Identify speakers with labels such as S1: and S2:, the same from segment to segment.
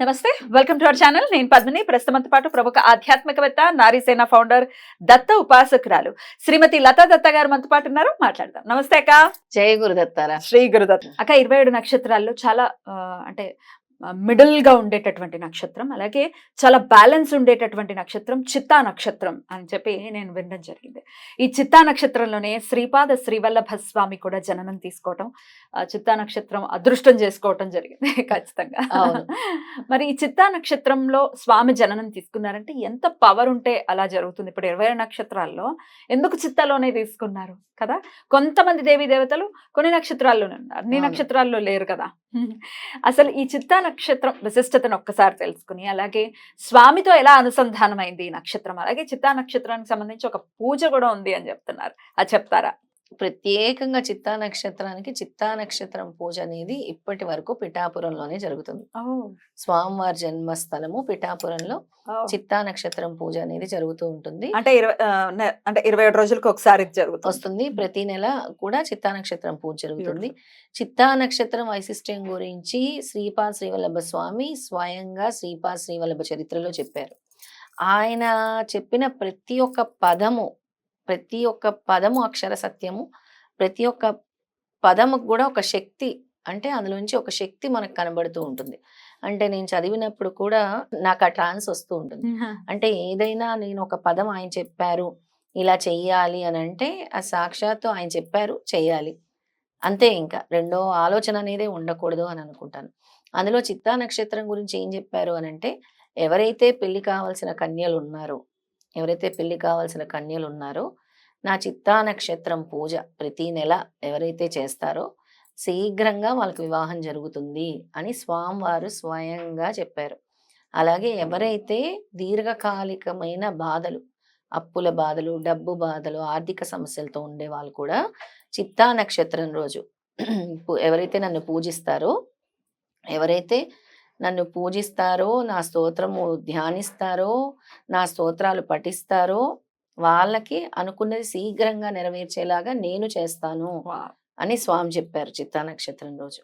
S1: నమస్తే welcome to our channel. నేను పద్మిని. ప్రస్తుతంతో పాటు ప్రముఖ ఆధ్యాత్మికవేత్త నారీసేన ఫౌండర్ దత్త ఉపాసకురాలు శ్రీమతి లతా దత్త గారు మనతో పాటు ఉన్నారు. మాట్లాడదాం. నమస్తే అక్క.
S2: జయ గురుదత్తారా?
S1: శ్రీ గురుదత్ అక్క ఇరవై ఏడు నక్షత్రాల్లో చాలా అంటే మిడిల్గా ఉండేటటువంటి నక్షత్రం అలాగే చాలా బ్యాలెన్స్ ఉండేటటువంటి నక్షత్రం చిత్తా నక్షత్రం అని చెప్పి నేను వినడం జరిగింది. ఈ చిత్తా నక్షత్రంలోనే శ్రీపాద శ్రీవల్లభ స్వామి కూడా జననం తీసుకోవటం చిత్తా నక్షత్రం అదృష్టం చేసుకోవటం జరిగింది ఖచ్చితంగా. మరి ఈ చిత్తా నక్షత్రంలో స్వామి జననం తీసుకున్నారంటే ఎంత పవర్ ఉంటే అలా జరుగుతుంది. ఇప్పుడు ఇరవై నక్షత్రాల్లో ఎందుకు చిత్తాలోనే తీసుకున్నారు కదా? కొంతమంది దేవీ దేవతలు కొన్ని నక్షత్రాల్లోనే ఉన్నారు. అన్ని. నక్షత్రాల్లో లేరు కదా. అసలు ఈ చిత్తా నక్షత్రం విశిష్టతను ఒక్కసారి తెలుసుకుని అలాగే స్వామితో ఎలా అనుసంధానమైంది ఈ నక్షత్రం అలాగే చిత్తా నక్షత్రానికి సంబంధించి ఒక పూజ కూడా ఉంది అని చెప్తున్నారు. అది చెప్తారా?
S2: ప్రత్యేకంగా చిత్తా నక్షత్రానికి చిత్తా నక్షత్రం పూజ అనేది ఇప్పటి వరకు పిఠాపురంలోనే జరుగుతుంది. స్వామివారి జన్మస్థలము పిఠాపురంలో చిత్తా నక్షత్రం పూజ అనేది జరుగుతూ ఉంటుంది.
S1: అంటే ఇరవై అంటే ఇరవై ఏడు రోజులకు ఒకసారి జరుగుతుంది.
S2: వస్తుంది. ప్రతి నెల కూడా చిత్తా నక్షత్రం పూజ జరుగుతుంది. చిత్తా నక్షత్రం వైశిష్ట్యం గురించి శ్రీపాద శ్రీవల్లభ స్వామి స్వయంగా శ్రీపాద శ్రీవల్లభ చరిత్రలో చెప్పారు. ఆయన చెప్పిన ప్రతి ఒక్క పదము ప్రతి ఒక్క పదము అక్షర సత్యము ప్రతి ఒక్క పదముకు కూడా ఒక శక్తి అంటే అందులోంచి ఒక శక్తి మనకు కనబడుతూ ఉంటుంది. అంటే నేను చదివినప్పుడు కూడా నాకు ఆ ట్రాన్స్ వస్తూ ఉంటుంది. అంటే ఏదైనా నేను ఒక పదం ఆయన చెప్పారు ఇలా చెయ్యాలి అని అంటే ఆ సాక్షాత్తు ఆయన చెప్పారు చెయ్యాలి. అంతే ఇంకా. రెండో ఆలోచన అనేది ఉండకూడదు అని అనుకుంటాను. అందులో చిత్తా నక్షత్రం గురించి ఏం చెప్పారు అని అంటే ఎవరైతే పెళ్ళి కావాల్సిన కన్యలు ఉన్నారో ఎవరైతే పెళ్ళి కావాల్సిన కన్యలు ఉన్నారో నా చిత్తా నక్షత్రం పూజ ప్రతి నెల ఎవరైతే చేస్తారో శీఘ్రంగా వాళ్ళకి వివాహం జరుగుతుంది అని స్వామివారు స్వయంగా చెప్పారు. అలాగే ఎవరైతే దీర్ఘకాలికమైన బాధలు అప్పుల బాధలు డబ్బు బాధలు ఆర్థిక సమస్యలతో ఉండే వాళ్ళు కూడా చిత్తా నక్షత్రం రోజు ఎవరైతే నన్ను పూజిస్తారో ఎవరైతే నన్ను పూజిస్తారో నా స్తోత్రము ధ్యానిస్తారో నా స్తోత్రాలు పఠిస్తారో వాళ్ళకి అనుకున్నది శీఘ్రంగా నెరవేర్చేలాగా నేను చేస్తాను అని స్వామి చెప్పారు చిత్తా నక్షత్రం రోజు.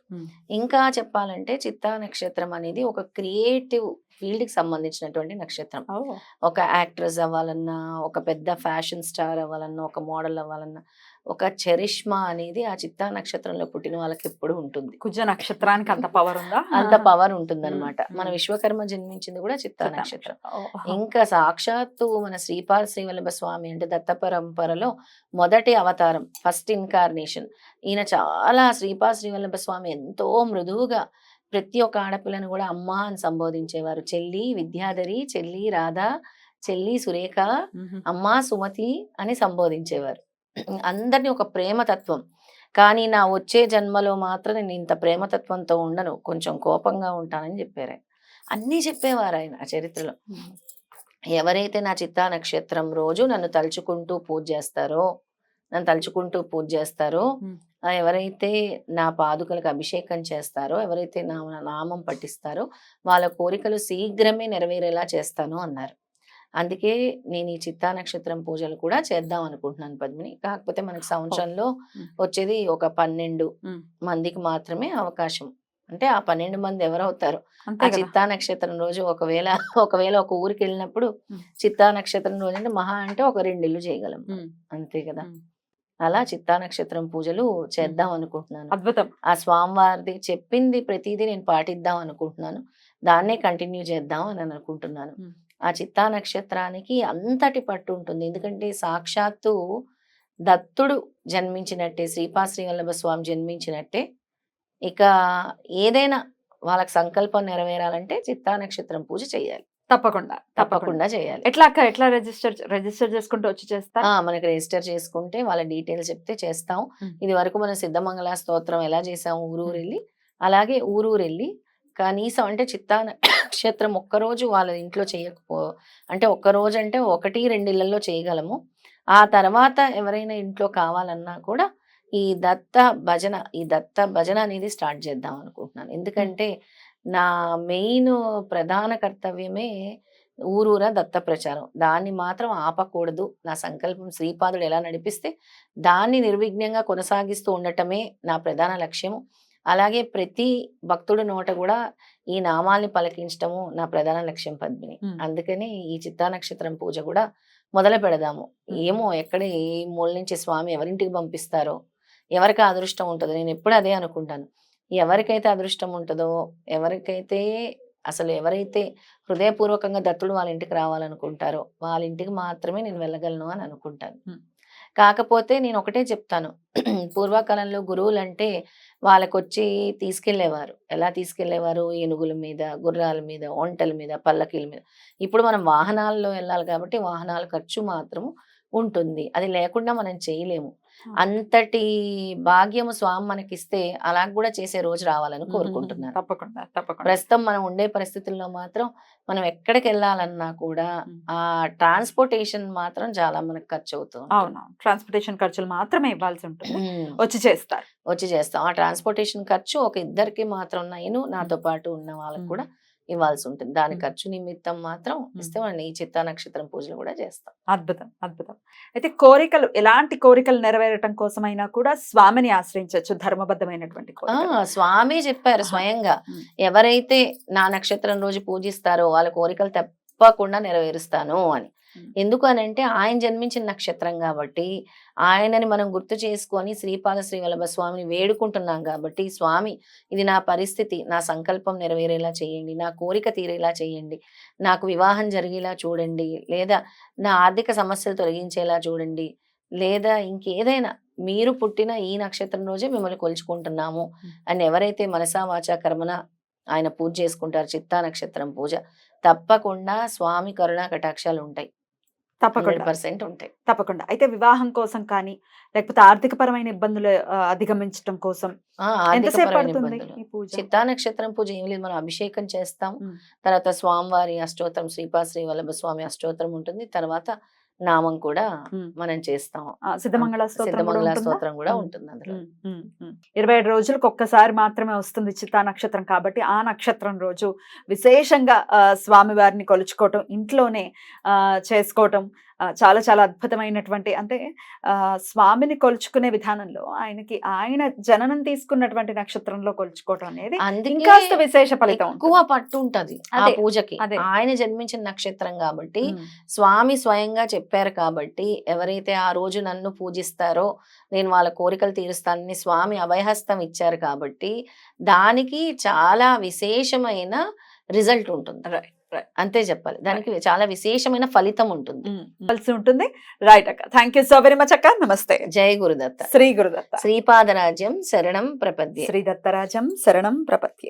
S2: ఇంకా చెప్పాలంటే చిత్తా నక్షత్రం అనేది ఒక క్రియేటివ్ ఫీల్డ్కి సంబంధించినటువంటి నక్షత్రం. ఒక యాక్ట్రెస్ అవ్వాలన్నా ఒక పెద్ద ఫ్యాషన్ స్టార్ అవ్వాలన్నా ఒక మోడల్ అవ్వాలన్నా ఒక చరిష్మా అనేది ఆ చిత్తా నక్షత్రంలో పుట్టిన వాళ్ళకి ఎప్పుడు ఉంటుంది.
S1: కుజ నక్షత్రానికి అంత పవర్ ఉందా?
S2: అంత పవర్ ఉంటుంది అనమాట. మన విశ్వకర్మ జన్మించింది కూడా చిత్తా నక్షత్రం. ఇంకా సాక్షాత్తు మన శ్రీపాద శ్రీవల్లభ స్వామి అంటే దత్త పరంపరలో మొదటి అవతారం ఫస్ట్ ఇన్కార్నేషన్ ఈయన చాలా శ్రీపాద శ్రీవల్లభ స్వామి ఎంతో మృదువుగా ప్రతి ఒక్క ఆడపిల్లను కూడా అమ్మ అని సంబోధించేవారు. చెల్లి విద్యాధరి చెల్లి రాధ చెల్లి సురేఖ
S1: మ్మ్.
S2: అమ్మా సుమతి అని సంబోధించేవారు. అందరినీ ఒక ప్రేమతత్వం. కానీ నా వచ్చే జన్మలో మాత్రం నేను ఇంత ప్రేమతత్వంతో ఉండను. కొంచెం కోపంగా ఉంటానని చెప్పారు ఆయన. అన్నీ చెప్పేవారు ఆయన ఆ చరిత్రలో. ఎవరైతే నా చిత్తా నక్షత్రం రోజు నన్ను తలుచుకుంటూ పూజ చేస్తారో నన్ను తలుచుకుంటూ పూజ చేస్తారో ఎవరైతే నా పాదుకలకు అభిషేకం చేస్తారో ఎవరైతే నా నామం పఠిస్తారో వాళ్ళ కోరికలు శీఘ్రమే నెరవేరేలా చేస్తాను అన్నారు. అందుకే నేను ఈ చిత్తా నక్షత్రం పూజలు కూడా చేద్దాం అనుకుంటున్నాను పద్మిని కాకపోతే మనకి సంవత్సరంలో. వచ్చేది ఒక పన్నెండు. మందికి మాత్రమే అవకాశం అంటే ఆ పన్నెండు మంది ఎవరవుతారు ఆ చిత్తా నక్షత్రం రోజు ఒకవేళ ఒకవేళ ఒక ఊరికి వెళ్ళినప్పుడు. చిత్తా నక్షత్రం రోజు అంటే మహా అంటే ఒక రెండు ఇల్లు చేయగలం. అంతే కదా. అలా చిత్తా నక్షత్రం పూజలు చేద్దాం అనుకుంటున్నాను
S1: అద్భుతం
S2: ఆ స్వామివారిది చెప్పింది ప్రతిదీ నేను పాటిద్దాం అనుకుంటున్నాను దాన్నే కంటిన్యూ చేద్దాం అని అనుకుంటున్నాను. ఆ చిత్తా నక్షత్రానికి అంతటి పట్టు ఉంటుంది ఎందుకంటే సాక్షాత్తు దత్తుడు జన్మించినట్టే శ్రీపా శ్రీవల్లభ స్వామి జన్మించినట్టే. ఇక ఏదైనా వాళ్ళకి సంకల్పం నెరవేరాలంటే చిత్తా నక్షత్రం పూజ చేయాలి.
S1: తప్పకుండా తప్పకుండా.
S2: చేయాలి.
S1: ఎట్లా అక్క ఎట్లా రిజిస్టర్ రిజిస్టర్ చేసుకుంటూ వచ్చి చేస్తా?
S2: మనకి రిజిస్టర్ చేసుకుంటే వాళ్ళ డీటెయిల్స్ చెప్తే చేస్తాం. ఇది వరకు మనం సిద్ధమంగళ స్తోత్రం ఎలా చేసాం ఊరూరు వెళ్ళి అలాగే ఊరూరు వెళ్ళి కనీసం అంటే చిత్తా నక్షత్రం ఒక్కరోజు వాళ్ళ ఇంట్లో చేయకపో అంటే ఒక్క రోజు అంటే ఒకటి రెండు ఇళ్ళలో చేయగలము. ఆ తర్వాత ఎవరైనా ఇంట్లో కావాలన్నా కూడా ఈ దత్త భజన ఈ దత్త భజన అనేది స్టార్ట్ చేద్దాం అనుకుంటున్నాను. ఎందుకంటే నా మెయిన్ ప్రధాన కర్తవ్యమే ఊరూరా దత్త ప్రచారం. దాన్ని మాత్రం ఆపకూడదు. నా సంకల్పం శ్రీపాదుడు ఎలా నడిపిస్తే దాన్ని నిర్విఘ్నంగా కొనసాగిస్తూ ఉండటమే నా ప్రధాన లక్ష్యము. అలాగే ప్రతి భక్తుడి నోట కూడా ఈ నామాల్ని పలికించటము నా ప్రధాన లక్ష్యం పద్మిని. అందుకని ఈ చిత్తా నక్షత్రం పూజ కూడా మొదలు పెడదాము. ఏమో ఎక్కడ ఏ మూల నుంచి స్వామి ఎవరింటికి పంపిస్తారో ఎవరికి అదృష్టం ఉంటుందో నేను ఎప్పుడు అదే అనుకుంటాను ఎవరికైతే అదృష్టం ఉంటుందో ఎవరికైతే అసలు ఎవరైతే హృదయపూర్వకంగా దత్తుడు వాళ్ళ ఇంటికి రావాలనుకుంటారో వాళ్ళ ఇంటికి మాత్రమే నేను వెళ్ళగలను అని అనుకుంటాను. కాకపోతే నేను ఒకటే చెప్తాను. పూర్వకాలంలో గురువులు అంటే వాళ్ళకొచ్చి తీసుకెళ్ళేవారు ఎలా తీసుకెళ్ళేవారు ఏనుగుల మీద గుర్రాల మీద ఒంటల మీద పల్లకీల మీద. ఇప్పుడు మనం వాహనాల్లో వెళ్ళాలి కాబట్టి వాహనాల ఖర్చు మాత్రం ఉంటుంది. అది లేకుండా మనం చేయలేము. అంతటి భాగ్యము స్వామి మనకిస్తే అలా కూడా చేసే రోజు రావాలని కోరుకుంటున్నాను
S1: తప్పకుండా తప్పకుండా.
S2: ప్రస్తుతం మనం ఉండే పరిస్థితుల్లో మాత్రం మనం ఎక్కడికి వెళ్ళాలన్నా కూడా. ఆ ట్రాన్స్పోర్టేషన్ మాత్రం చాలా మనకు ఖర్చు అవుతుంది
S1: అవును ట్రాన్స్పోర్టేషన్ ఖర్చులు మాత్రమే ఇవ్వాల్సి ఉంటుంది. వచ్చి చేస్తారు.
S2: వచ్చి చేస్తాం. ఆ ట్రాన్స్పోర్టేషన్ ఖర్చు ఒక ఇద్దరికి మాత్రం నేను నాతో పాటు ఉన్న వాళ్ళకి కూడా ఇవ్వాల్సి ఉంటుంది దాని. ఖర్చు నిమిత్తం మాత్రం ఇస్తే మనం ఈ చిత్తా నక్షత్రం పూజలు కూడా చేస్తాం
S1: అద్భుతం అద్భుతం అయితే కోరికలు ఎలాంటి కోరికలు నెరవేరటం కోసమైనా కూడా స్వామిని ఆశ్రయించవచ్చు ధర్మబద్ధమైనటువంటి
S2: స్వామి చెప్పారు. స్వయంగా. ఎవరైతే నా నక్షత్రం రోజు పూజిస్తారో వాళ్ళ కోరికలు తప్పకుండా నెరవేరుస్తాను అని. ఎందుకు అని అంటే ఆయన జన్మించిన నక్షత్రం కాబట్టి ఆయనని మనం గుర్తు చేసుకొని శ్రీపాద శ్రీవల్లభ స్వామిని వేడుకుంటున్నాం కాబట్టి స్వామి ఇది నా పరిస్థితి. నా సంకల్పం నెరవేరేలా చేయండి. నా కోరిక తీరేలా చేయండి. నాకు వివాహం జరిగేలా చూడండి. లేదా నా ఆర్థిక సమస్యలు తొలగించేలా చూడండి. లేదా ఇంకేదైనా మీరు పుట్టిన ఈ నక్షత్రం రోజే మిమ్మల్ని కొలుచుకుంటున్నాము అని ఎవరైతే మనసా వాచా కర్మన ఆయన పూజ చేసుకుంటారు చిత్తా నక్షత్రం పూజ తప్పకుండా స్వామి కరుణా కటాక్షాలు ఉంటాయి
S1: తప్పకుండా.
S2: పర్సెంట్ ఉంటాయి.
S1: తప్పకుండా. అయితే వివాహం కోసం కానీ లేకపోతే ఆర్థిక పరమైన ఇబ్బందులు అధిగమించడం కోసం ఎంతసేపు పడుతుంది
S2: చిత్తా నక్షత్రం పూజ? ఏం లేదు. మనం అభిషేకం చేస్తాం. తర్వాత స్వామివారి అష్టోత్తరం శ్రీపా శ్రీ వల్లభ స్వామి అష్టోత్తరం ఉంటుంది. తర్వాత నామం కూడా. మనం చేస్తాం
S1: ఆ, సిద్ధమంగళ
S2: సిద్ధమంగళ? స్తోత్రం కూడా. ఉంటుంది అందులో.
S1: ఇరవై ఏడు రోజులకు ఒక్కసారి మాత్రమే వస్తుంది చిత్తా నక్షత్రం కాబట్టి ఆ నక్షత్రం రోజు విశేషంగా ఆ, స్వామివారిని కొలుచుకోవటం ఇంట్లోనే ఆ, చేసుకోవటం చాలా చాలా అద్భుతమైనటువంటి అంటే ఆ, స్వామిని కొలుచుకునే విధానంలో ఆయనకి ఆయన జననం తీసుకున్నటువంటి నక్షత్రంలో కొలుచుకోవటం అనేది ఇంకాస్త విశేష ఫలితం
S2: ఎక్కువ పట్టు ఉంటది ఆ పూజకి
S1: అదే.
S2: ఆయన జన్మించిన నక్షత్రం కాబట్టి స్వామి స్వయంగా చెప్పారు కాబట్టి ఎవరైతే ఆ రోజు నన్ను పూజిస్తారో నేను వాళ్ళ కోరికలు తీరుస్తానని స్వామి అభయహస్తం ఇచ్చారు కాబట్టి దానికి చాలా విశేషమైన రిజల్ట్ ఉంటుంది
S1: right.
S2: అంతే చెప్పాలి. దానికి చాలా విశేషమైన ఫలితం ఉంటుంది.
S1: కలిసి ఉంటుంది. రైట్ అక్క. Thank you so very much అక్క. నమస్తే.
S2: జయ గురుదత్త.
S1: శ్రీ గురుదత్త.
S2: శ్రీపాదరాజ్యం శరణం ప్రపద్యే.
S1: శ్రీ దత్తరాజం శరణం ప్రపత్యే